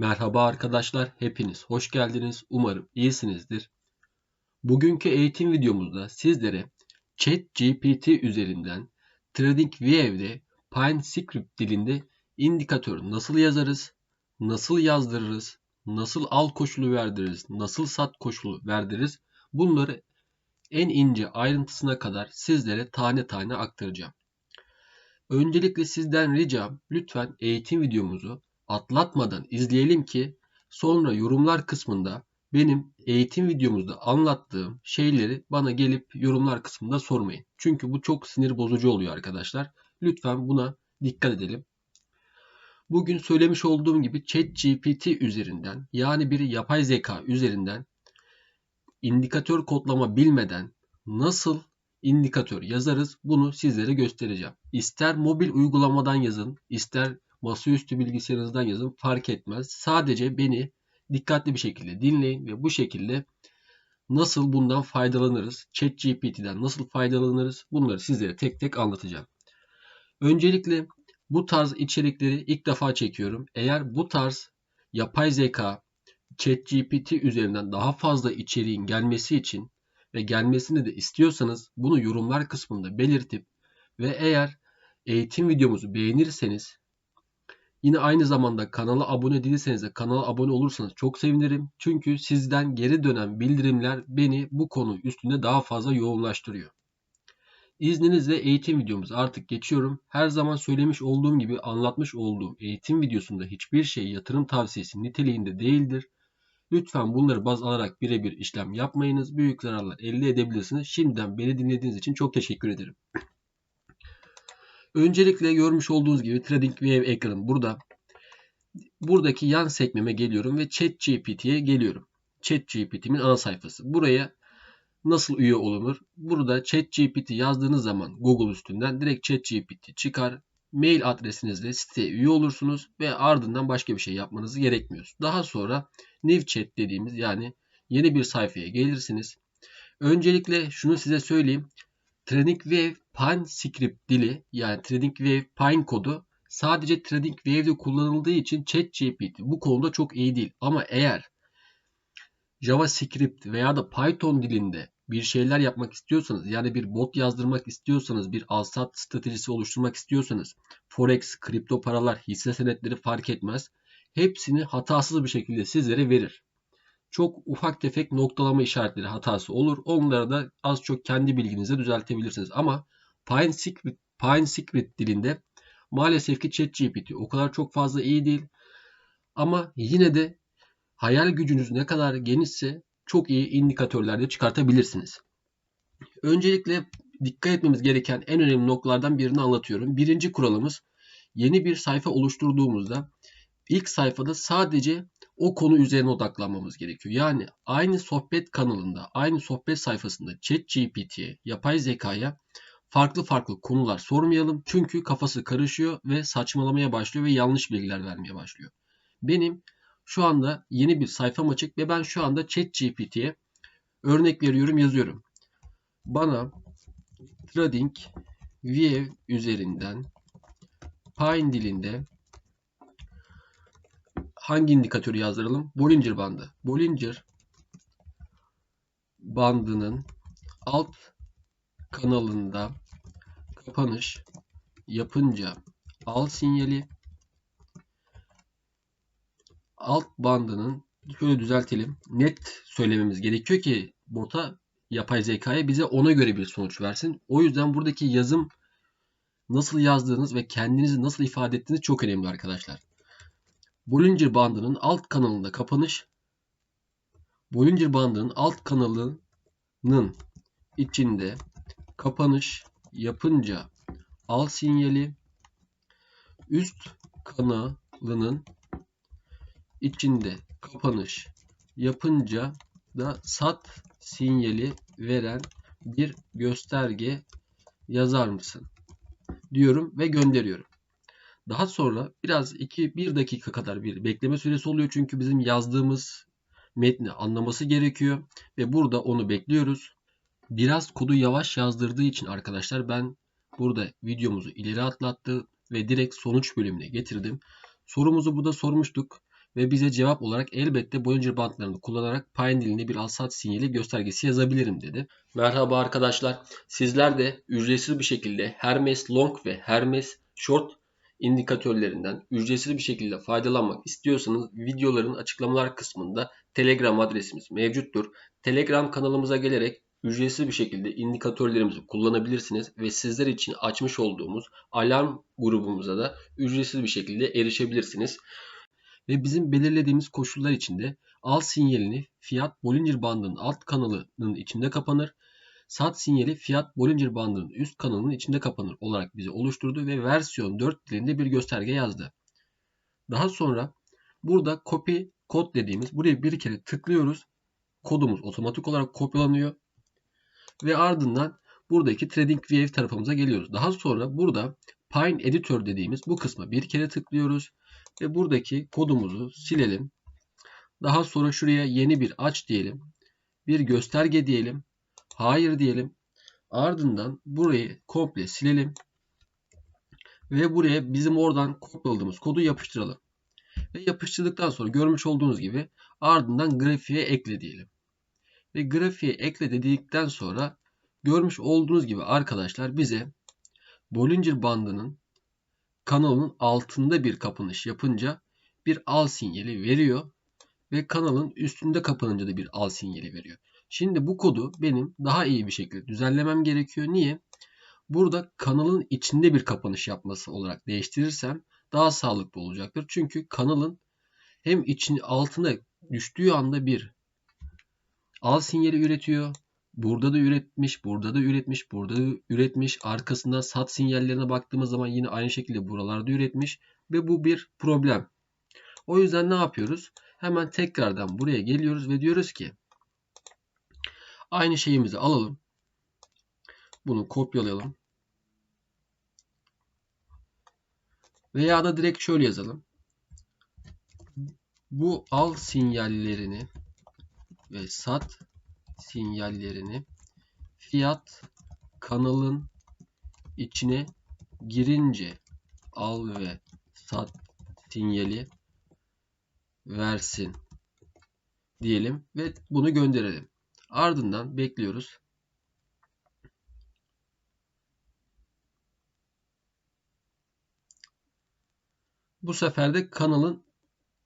Merhaba arkadaşlar, hepiniz hoş geldiniz. Umarım iyisinizdir. Bugünkü eğitim videomuzda sizlere ChatGPT üzerinden TradingView'de PineScript dilinde indikatör nasıl yazarız, nasıl yazdırırız, nasıl al koşulu verdiririz, nasıl sat koşulu verdiririz bunları en ince ayrıntısına kadar sizlere tane tane aktaracağım. Öncelikle sizden ricam lütfen eğitim videomuzu atlatmadan izleyelim ki sonra yorumlar kısmında benim eğitim videomuzda anlattığım şeyleri bana gelip yorumlar kısmında sormayın. Çünkü bu çok sinir bozucu oluyor arkadaşlar. Lütfen buna dikkat edelim. Bugün söylemiş olduğum gibi ChatGPT üzerinden yani bir yapay zeka üzerinden indikatör kodlama bilmeden nasıl indikatör yazarız bunu sizlere göstereceğim. İster mobil uygulamadan yazın, ister masaüstü bilgisayarınızdan yazın fark etmez. Sadece beni dikkatli bir şekilde dinleyin ve bu şekilde nasıl bundan faydalanırız, ChatGPT'den nasıl faydalanırız bunları sizlere tek tek anlatacağım. Öncelikle bu tarz içerikleri ilk defa çekiyorum. Eğer bu tarz yapay zeka, ChatGPT üzerinden daha fazla içeriğin gelmesi için ve gelmesini de istiyorsanız bunu yorumlar kısmında belirtip ve eğer eğitim videomuzu beğenirseniz Yine aynı zamanda kanala abone değilseniz de kanala abone olursanız çok sevinirim. Çünkü sizden geri dönen bildirimler beni bu konu üstünde daha fazla yoğunlaştırıyor. İzninizle eğitim videomuz artık geçiyorum. Her zaman söylemiş olduğum gibi anlatmış olduğum eğitim videosunda hiçbir şey yatırım tavsiyesi niteliğinde değildir. Lütfen bunları baz alarak birebir işlem yapmayınız. Büyük zararlar elde edebilirsiniz. Şimdiden beni dinlediğiniz için çok teşekkür ederim. Öncelikle görmüş olduğunuz gibi TradingView ekranım burada. Buradaki yan sekmeme geliyorum ve ChatGPT'ye geliyorum. ChatGPT'min ana sayfası. Buraya nasıl üye olunur? Burada ChatGPT yazdığınız zaman Google üstünden direkt ChatGPT çıkar. Mail adresinizle siteye üye olursunuz ve ardından başka bir şey yapmanız gerekmiyor. Daha sonra New Chat dediğimiz yani yeni bir sayfaya gelirsiniz. Öncelikle şunu size söyleyeyim. TradingView PineScript dili yani TradingView Pine kodu sadece TradingView'de kullanıldığı için ChatGPT bu konuda çok iyi değil. Ama eğer JavaScript veya da Python dilinde bir şeyler yapmak istiyorsanız yani bir bot yazdırmak istiyorsanız bir alsat stratejisi oluşturmak istiyorsanız forex, kripto paralar, hisse senetleri fark etmez. Hepsini hatasız bir şekilde sizlere verir çok ufak tefek noktalama işaretleri hatası olur. Onları da az çok kendi bilginize düzeltebilirsiniz. Ama PineScript, PineScript dilinde maalesef ki ChatGPT o kadar çok fazla iyi değil. Ama yine de hayal gücünüz ne kadar genişse çok iyi indikatörler de çıkartabilirsiniz. Öncelikle dikkat etmemiz gereken en önemli noktalardan birini anlatıyorum. Birinci kuralımız yeni bir sayfa oluşturduğumuzda ilk sayfada sadece o konu üzerine odaklanmamız gerekiyor. Yani aynı sohbet kanalında, aynı sohbet sayfasında ChatGPT'ye, yapay zekaya farklı farklı konular sormayalım. Çünkü kafası karışıyor ve saçmalamaya başlıyor ve yanlış bilgiler vermeye başlıyor. Benim şu anda yeni bir sayfam açık ve ben şu anda ChatGPT'ye örnek veriyorum, yazıyorum. Bana Trading View üzerinden Pine dilinde hangi indikatörü yazdıralım? Bollinger bandı. Bollinger bandının alt kanalında kapanış yapınca al sinyali alt bandının şöyle düzeltelim. Net söylememiz gerekiyor ki bota yapay zekaya bize ona göre bir sonuç versin. O yüzden buradaki yazım nasıl yazdığınız ve kendinizi nasıl ifade ettiğiniz çok önemli arkadaşlar. Bollinger bandının alt kanalında kapanış Bollinger bandının alt kanalının içinde kapanış yapınca al sinyali üst kanalının içinde kapanış yapınca da sat sinyali veren bir gösterge yazar mısın? diyorum ve gönderiyorum. Daha sonra biraz 2-1 dakika kadar bir bekleme süresi oluyor. Çünkü bizim yazdığımız metni anlaması gerekiyor. Ve burada onu bekliyoruz. Biraz kodu yavaş yazdırdığı için arkadaşlar ben burada videomuzu ileri atlattı ve direkt sonuç bölümüne getirdim. Sorumuzu burada sormuştuk. Ve bize cevap olarak elbette Bollinger bantlarını kullanarak Pine dilinde bir alsat sinyali göstergesi yazabilirim dedi. Merhaba arkadaşlar. Sizler de ücretsiz bir şekilde Hermes Long ve Hermes Short indikatörlerinden ücretsiz bir şekilde faydalanmak istiyorsanız videoların açıklamalar kısmında Telegram adresimiz mevcuttur. Telegram kanalımıza gelerek ücretsiz bir şekilde indikatörlerimizi kullanabilirsiniz ve sizler için açmış olduğumuz alarm grubumuza da ücretsiz bir şekilde erişebilirsiniz. Ve bizim belirlediğimiz koşullar içinde al sinyalini fiyat Bollinger bandının alt kanalının içinde kapanır. Sat sinyali fiyat Bollinger bandının üst kanalının içinde kapanır olarak bize oluşturdu ve versiyon 4 dilinde bir gösterge yazdı. Daha sonra burada copy kod dediğimiz buraya bir kere tıklıyoruz. Kodumuz otomatik olarak kopyalanıyor ve ardından buradaki Trading Wave tarafımıza geliyoruz. Daha sonra burada Pine Editor dediğimiz bu kısma bir kere tıklıyoruz ve buradaki kodumuzu silelim. Daha sonra şuraya yeni bir aç diyelim. Bir gösterge diyelim. Hayır diyelim. Ardından burayı komple silelim. Ve buraya bizim oradan kopyaladığımız kodu yapıştıralım. Ve yapıştırdıktan sonra görmüş olduğunuz gibi ardından grafiğe ekle diyelim ve grafiğe ekle dedikten sonra görmüş olduğunuz gibi arkadaşlar bize Bollinger bandının kanalının altında bir kapanış yapınca bir al sinyali veriyor ve kanalın üstünde kapanınca da bir al sinyali veriyor. Şimdi bu kodu benim daha iyi bir şekilde düzenlemem gerekiyor. Niye? Burada kanalın içinde bir kapanış yapması olarak değiştirirsem daha sağlıklı olacaktır. Çünkü kanalın hem için altına düştüğü anda bir Al sinyali üretiyor. Burada da üretmiş, burada da üretmiş, burada da üretmiş. Arkasından sat sinyallerine baktığımız zaman yine aynı şekilde buralarda üretmiş. Ve bu bir problem. O yüzden ne yapıyoruz? Hemen tekrardan buraya geliyoruz ve diyoruz ki aynı şeyimizi alalım. Bunu kopyalayalım. Veya da direkt şöyle yazalım. Bu al sinyallerini ve sat sinyallerini fiyat kanalın içine girince al ve sat sinyali versin diyelim ve bunu gönderelim. Ardından bekliyoruz. Bu sefer de kanalın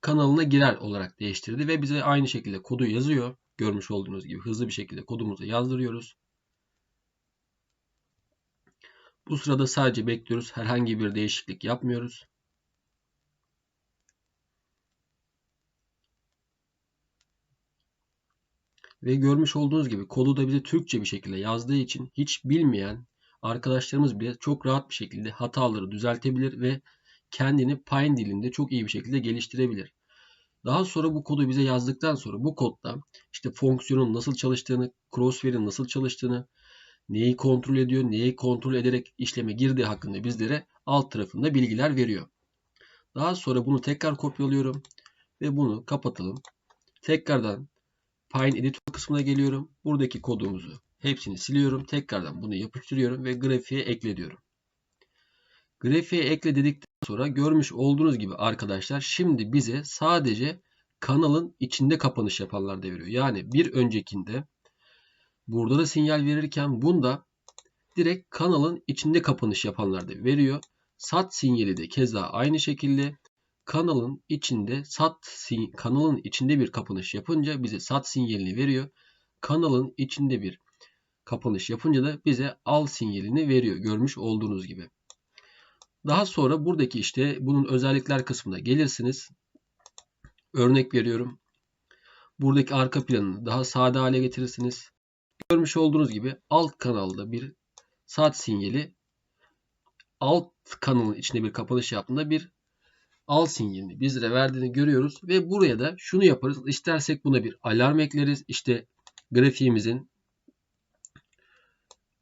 kanalına girer olarak değiştirdi ve bize aynı şekilde kodu yazıyor. Görmüş olduğunuz gibi hızlı bir şekilde kodumuzu yazdırıyoruz. Bu sırada sadece bekliyoruz. Herhangi bir değişiklik yapmıyoruz. Ve görmüş olduğunuz gibi kodu da bize Türkçe bir şekilde yazdığı için hiç bilmeyen arkadaşlarımız bile çok rahat bir şekilde hataları düzeltebilir ve kendini Pine dilinde çok iyi bir şekilde geliştirebilir. Daha sonra bu kodu bize yazdıktan sonra bu kodda işte fonksiyonun nasıl çalıştığını, crosshair'in nasıl çalıştığını, neyi kontrol ediyor, neyi kontrol ederek işleme girdiği hakkında bizlere alt tarafında bilgiler veriyor. Daha sonra bunu tekrar kopyalıyorum ve bunu kapatalım. Tekrardan Pine Editor kısmına geliyorum. Buradaki kodumuzu hepsini siliyorum. Tekrardan bunu yapıştırıyorum ve grafiğe ekle diyorum. Grafiğe ekle dedikten sonra görmüş olduğunuz gibi arkadaşlar şimdi bize sadece kanalın içinde kapanış yapanlar da veriyor. Yani bir öncekinde burada da sinyal verirken bunda direkt kanalın içinde kapanış yapanlar da veriyor. Sat sinyali de keza aynı şekilde kanalın içinde sat kanalın içinde bir kapanış yapınca bize sat sinyalini veriyor. Kanalın içinde bir kapanış yapınca da bize al sinyalini veriyor. Görmüş olduğunuz gibi. Daha sonra buradaki işte bunun özellikler kısmına gelirsiniz. Örnek veriyorum. Buradaki arka planını daha sade hale getirirsiniz. Görmüş olduğunuz gibi alt kanalda bir saat sinyali alt kanalın içinde bir kapanış yaptığında bir al sinyalini bizlere verdiğini görüyoruz. Ve buraya da şunu yaparız. İstersek buna bir alarm ekleriz. İşte grafiğimizin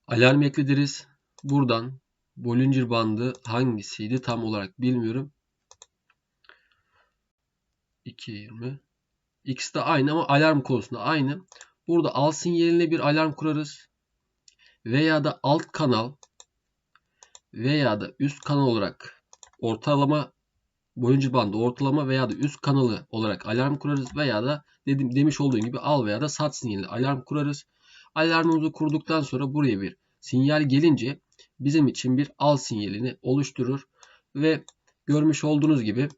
alarm eklediriz. Buradan Bollinger bandı hangisiydi tam olarak bilmiyorum. 2.20 X de aynı ama alarm konusunda aynı. Burada al sinyaline bir alarm kurarız. Veya da alt kanal veya da üst kanal olarak ortalama Bollinger bandı ortalama veya da üst kanalı olarak alarm kurarız veya da dedim, demiş olduğum gibi al veya da sat sinyali alarm kurarız. Alarmımızı kurduktan sonra buraya bir sinyal gelince bizim için bir al sinyalini oluşturur ve görmüş olduğunuz gibi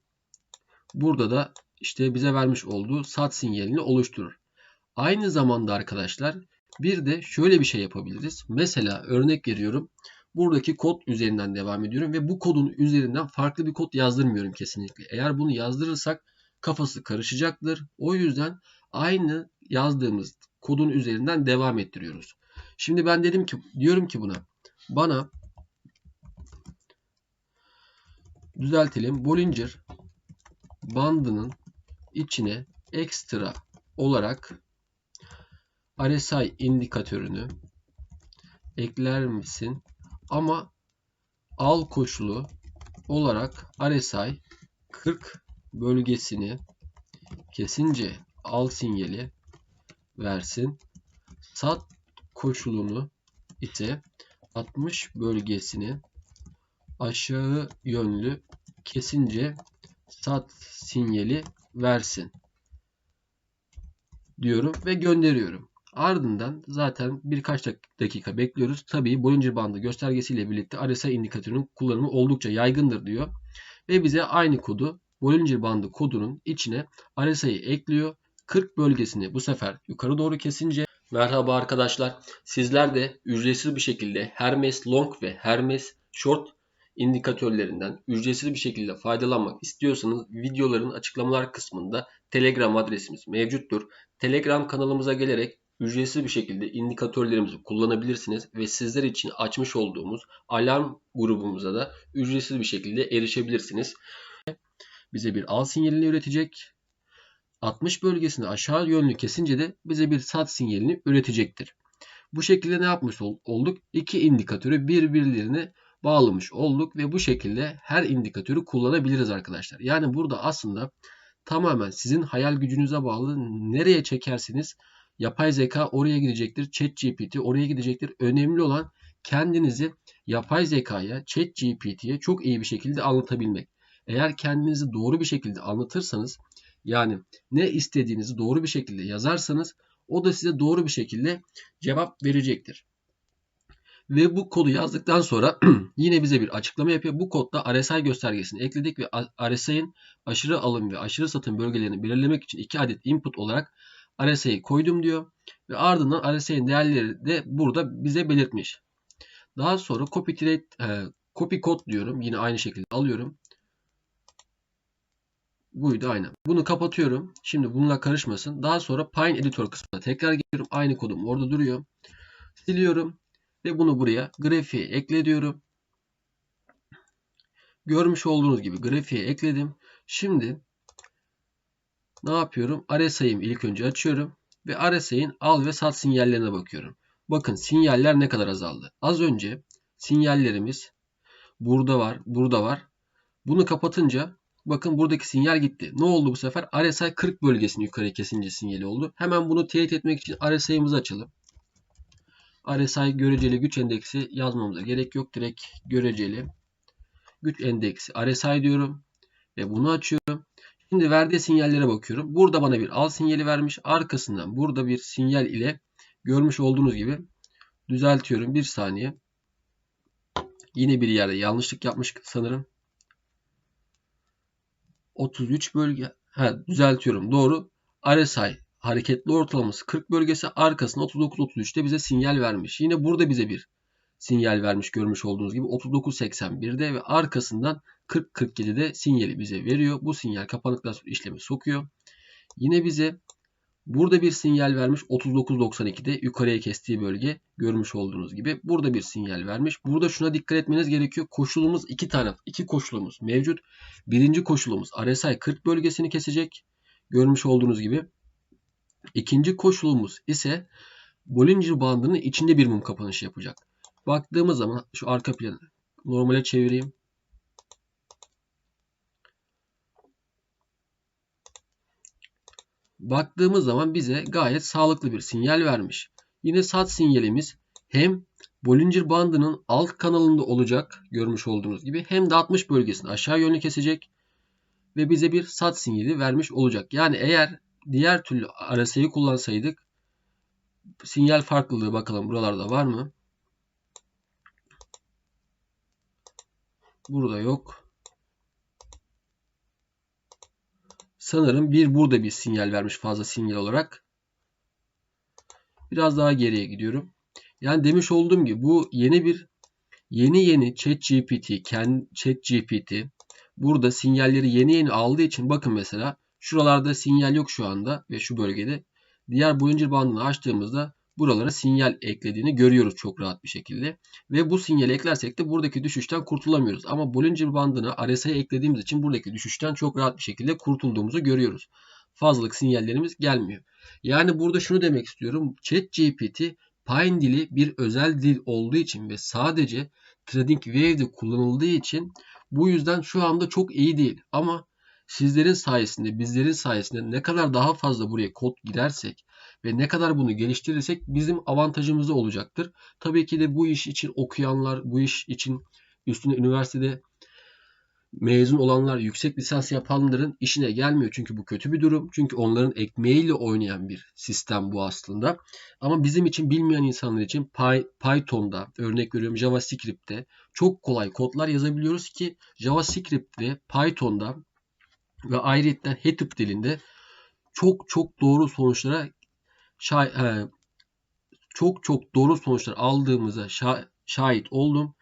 burada da işte bize vermiş olduğu sat sinyalini oluşturur. Aynı zamanda arkadaşlar bir de şöyle bir şey yapabiliriz. Mesela örnek veriyorum. Buradaki kod üzerinden devam ediyorum ve bu kodun üzerinden farklı bir kod yazdırmıyorum kesinlikle. Eğer bunu yazdırırsak kafası karışacaktır. O yüzden aynı yazdığımız kodun üzerinden devam ettiriyoruz. Şimdi ben dedim ki diyorum ki buna bana düzeltelim. Bollinger bandının içine ekstra olarak RSI indikatörünü ekler misin? Ama al koşulu olarak RSI 40 bölgesini kesince al sinyali versin. Sat koşulunu ise 60 bölgesini aşağı yönlü kesince sat sinyali versin diyorum ve gönderiyorum. Ardından zaten birkaç dakika bekliyoruz. Tabii Bollinger bandı göstergesiyle birlikte RSI indikatörünün kullanımı oldukça yaygındır diyor. Ve bize aynı kodu Bollinger bandı kodunun içine RSI'yi ekliyor. 40 bölgesini bu sefer yukarı doğru kesince Merhaba arkadaşlar. Sizler de ücretsiz bir şekilde Hermes Long ve Hermes Short indikatörlerinden ücretsiz bir şekilde faydalanmak istiyorsanız videoların açıklamalar kısmında Telegram adresimiz mevcuttur. Telegram kanalımıza gelerek ücretsiz bir şekilde indikatörlerimizi kullanabilirsiniz ve sizler için açmış olduğumuz alarm grubumuza da ücretsiz bir şekilde erişebilirsiniz. Bize bir al sinyalini üretecek. 60 bölgesini aşağı yönlü kesince de bize bir sat sinyalini üretecektir. Bu şekilde ne yapmış olduk? İki indikatörü birbirlerine bağlamış olduk ve bu şekilde her indikatörü kullanabiliriz arkadaşlar. Yani burada aslında tamamen sizin hayal gücünüze bağlı nereye çekersiniz yapay zeka oraya gidecektir. ChatGPT oraya gidecektir. Önemli olan kendinizi yapay zekaya, ChatGPT'ye çok iyi bir şekilde anlatabilmek. Eğer kendinizi doğru bir şekilde anlatırsanız yani ne istediğinizi doğru bir şekilde yazarsanız o da size doğru bir şekilde cevap verecektir. Ve bu kodu yazdıktan sonra yine bize bir açıklama yapıyor. Bu kodda RSI göstergesini ekledik ve RSI'nin aşırı alım ve aşırı satım bölgelerini belirlemek için 2 adet input olarak RSI'yi koydum diyor. Ve ardından RSI'nin değerleri de burada bize belirtmiş. Daha sonra copy, trade, e, copy code diyorum. Yine aynı şekilde alıyorum. Buydu aynen. Bunu kapatıyorum. Şimdi bununla karışmasın. Daha sonra Pine Editor kısmına tekrar geliyorum. Aynı kodum orada duruyor. Siliyorum. Ve bunu buraya grafiğe ekle diyorum. Görmüş olduğunuz gibi grafiğe ekledim. Şimdi ne yapıyorum? RSI'mi ilk önce açıyorum. Ve RSI'nin al ve sat sinyallerine bakıyorum. Bakın sinyaller ne kadar azaldı. Az önce sinyallerimiz burada var, burada var. Bunu kapatınca bakın buradaki sinyal gitti. Ne oldu bu sefer? RSI 40 bölgesini yukarı kesince sinyali oldu. Hemen bunu teyit etmek için RSI'mizi açalım. RSI göreceli güç endeksi yazmamıza gerek yok. Direkt göreceli güç endeksi RSI diyorum. Ve bunu açıyorum. Şimdi verdiği sinyallere bakıyorum. Burada bana bir al sinyali vermiş. Arkasından burada bir sinyal ile görmüş olduğunuz gibi düzeltiyorum. Bir saniye. Yine bir yerde yanlışlık yapmış sanırım. 33 bölge. Ha, düzeltiyorum. Doğru. RSI hareketli ortalaması 40 bölgesi arkasında 39-33'te bize sinyal vermiş. Yine burada bize bir sinyal vermiş görmüş olduğunuz gibi 39.81'de ve arkasından 40.47'de sinyali bize veriyor. Bu sinyal kapandıktan sonra işlemi sokuyor. Yine bize burada bir sinyal vermiş 39.92'de yukarıya kestiği bölge görmüş olduğunuz gibi burada bir sinyal vermiş. Burada şuna dikkat etmeniz gerekiyor. Koşulumuz iki tane iki koşulumuz mevcut. Birinci koşulumuz RSI 40 bölgesini kesecek. Görmüş olduğunuz gibi. İkinci koşulumuz ise Bollinger bandının içinde bir mum kapanışı yapacak. Baktığımız zaman şu arka planı normale çevireyim. Baktığımız zaman bize gayet sağlıklı bir sinyal vermiş. Yine sat sinyalimiz hem Bollinger bandının alt kanalında olacak görmüş olduğunuz gibi hem de 60 bölgesini aşağı yönlü kesecek. ve bize bir sat sinyali vermiş olacak. Yani eğer diğer türlü RSA'yı kullansaydık sinyal farklılığı bakalım buralarda var mı? Burada yok. Sanırım bir burada bir sinyal vermiş fazla sinyal olarak. Biraz daha geriye gidiyorum. Yani demiş olduğum gibi bu yeni bir yeni yeni ChatGPT, ChatGPT burada sinyalleri yeni yeni aldığı için bakın mesela şuralarda sinyal yok şu anda ve şu bölgede. Diğer Bollinger bandını açtığımızda buralara sinyal eklediğini görüyoruz çok rahat bir şekilde. Ve bu sinyali eklersek de buradaki düşüşten kurtulamıyoruz. Ama Bollinger bandını RSI'ye eklediğimiz için buradaki düşüşten çok rahat bir şekilde kurtulduğumuzu görüyoruz. Fazlalık sinyallerimiz gelmiyor. Yani burada şunu demek istiyorum. ChatGPT Pine dili bir özel dil olduğu için ve sadece TradingView'de kullanıldığı için bu yüzden şu anda çok iyi değil. Ama sizlerin sayesinde, bizlerin sayesinde ne kadar daha fazla buraya kod girersek ve ne kadar bunu geliştirirsek bizim avantajımızı olacaktır. Tabii ki de bu iş için okuyanlar, bu iş için üstüne üniversitede mezun olanlar, yüksek lisans yapanların işine gelmiyor. Çünkü bu kötü bir durum. Çünkü onların ekmeğiyle oynayan bir sistem bu aslında. Ama bizim için bilmeyen insanlar için Python'da, örnek veriyorum JavaScript'te çok kolay kodlar yazabiliyoruz ki JavaScript ve Python'da ve ayrıca Hadoop dilinde çok çok doğru sonuçlara şah, çok çok doğru sonuçlar aldığımıza şahit oldum.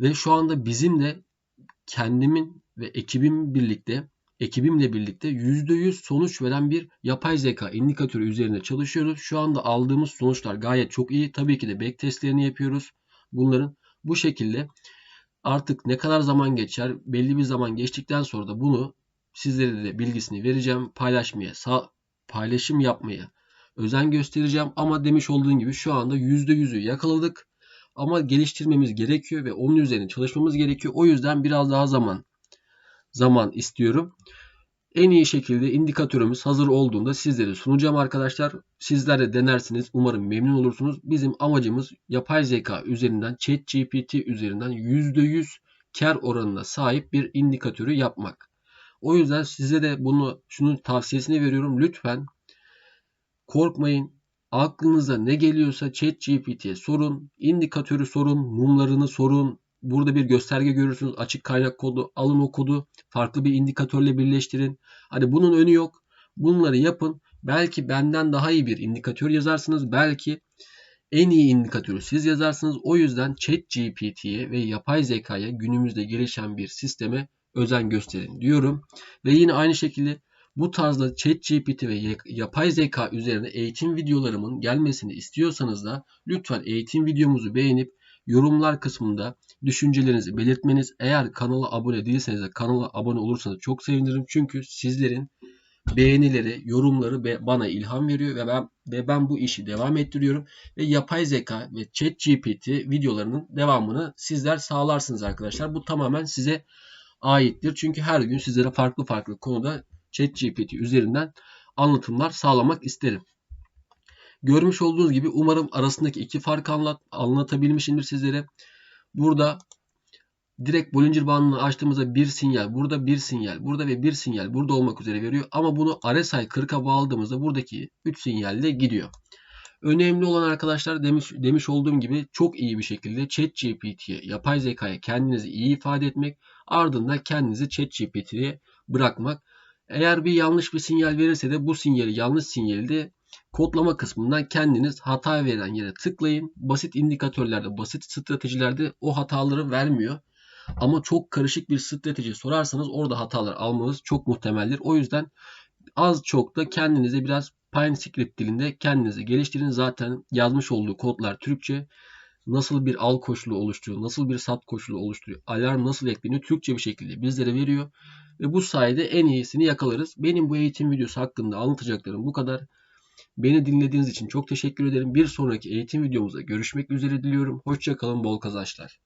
Ve şu anda bizim de kendimin ve ekibim birlikte ekibimle birlikte %100 sonuç veren bir yapay zeka indikatörü üzerinde çalışıyoruz. Şu anda aldığımız sonuçlar gayet çok iyi. Tabii ki de back testlerini yapıyoruz. Bunların bu şekilde artık ne kadar zaman geçer belli bir zaman geçtikten sonra da bunu sizlere de bilgisini vereceğim. Paylaşmaya, paylaşım yapmaya özen göstereceğim. Ama demiş olduğum gibi şu anda %100'ü yakaladık. Ama geliştirmemiz gerekiyor ve onun üzerine çalışmamız gerekiyor. O yüzden biraz daha zaman zaman istiyorum. En iyi şekilde indikatörümüz hazır olduğunda sizlere sunacağım arkadaşlar. Sizler de denersiniz. Umarım memnun olursunuz. Bizim amacımız yapay zeka üzerinden, ChatGPT üzerinden %100 kar oranına sahip bir indikatörü yapmak. O yüzden size de bunu şunun tavsiyesini veriyorum. Lütfen korkmayın. Aklınıza ne geliyorsa ChatGPT'ye sorun, indikatörü sorun, mumlarını sorun. Burada bir gösterge görürsünüz. Açık kaynak kodu. Alın o kodu. Farklı bir indikatörle birleştirin. Hani bunun önü yok. Bunları yapın. Belki benden daha iyi bir indikatör yazarsınız. Belki en iyi indikatörü siz yazarsınız. O yüzden ChatGPT'ye ve yapay zekaya günümüzde gelişen bir sisteme özen gösterin diyorum. Ve yine aynı şekilde bu tarzda ChatGPT ve yapay zeka üzerine eğitim videolarımın gelmesini istiyorsanız da lütfen eğitim videomuzu beğenip yorumlar kısmında düşüncelerinizi belirtmeniz. Eğer kanala abone değilseniz de kanala abone olursanız çok sevinirim. Çünkü sizlerin beğenileri, yorumları bana ilham veriyor ve ben ve ben bu işi devam ettiriyorum ve yapay zeka ve ChatGPT videolarının devamını sizler sağlarsınız arkadaşlar. Bu tamamen size aittir. Çünkü her gün sizlere farklı farklı konuda ChatGPT üzerinden anlatımlar sağlamak isterim. Görmüş olduğunuz gibi umarım arasındaki iki farkı anlat, anlatabilmişimdir sizlere. Burada direkt Bollinger bandını açtığımızda bir sinyal, burada bir sinyal, burada ve bir sinyal burada olmak üzere veriyor. Ama bunu RSI 40'a bağladığımızda buradaki 3 sinyalle gidiyor. Önemli olan arkadaşlar demiş, demiş olduğum gibi çok iyi bir şekilde ChatGPT'ye, yapay zekaya kendinizi iyi ifade etmek, ardından kendinizi ChatGPT'ye bırakmak. Eğer bir yanlış bir sinyal verirse de bu sinyali yanlış sinyali kodlama kısmından kendiniz hata veren yere tıklayın. Basit indikatörlerde, basit stratejilerde o hataları vermiyor. Ama çok karışık bir strateji sorarsanız orada hatalar almanız çok muhtemeldir. O yüzden az çok da kendinize biraz PineScript dilinde kendinizi geliştirin. Zaten yazmış olduğu kodlar Türkçe. Nasıl bir al koşulu oluşturuyor, nasıl bir sat koşulu oluşturuyor, alarm nasıl ekleniyor Türkçe bir şekilde bizlere veriyor. Ve bu sayede en iyisini yakalarız. Benim bu eğitim videosu hakkında anlatacaklarım bu kadar. Beni dinlediğiniz için çok teşekkür ederim. Bir sonraki eğitim videomuzda görüşmek üzere diliyorum. Hoşçakalın, bol kazançlar.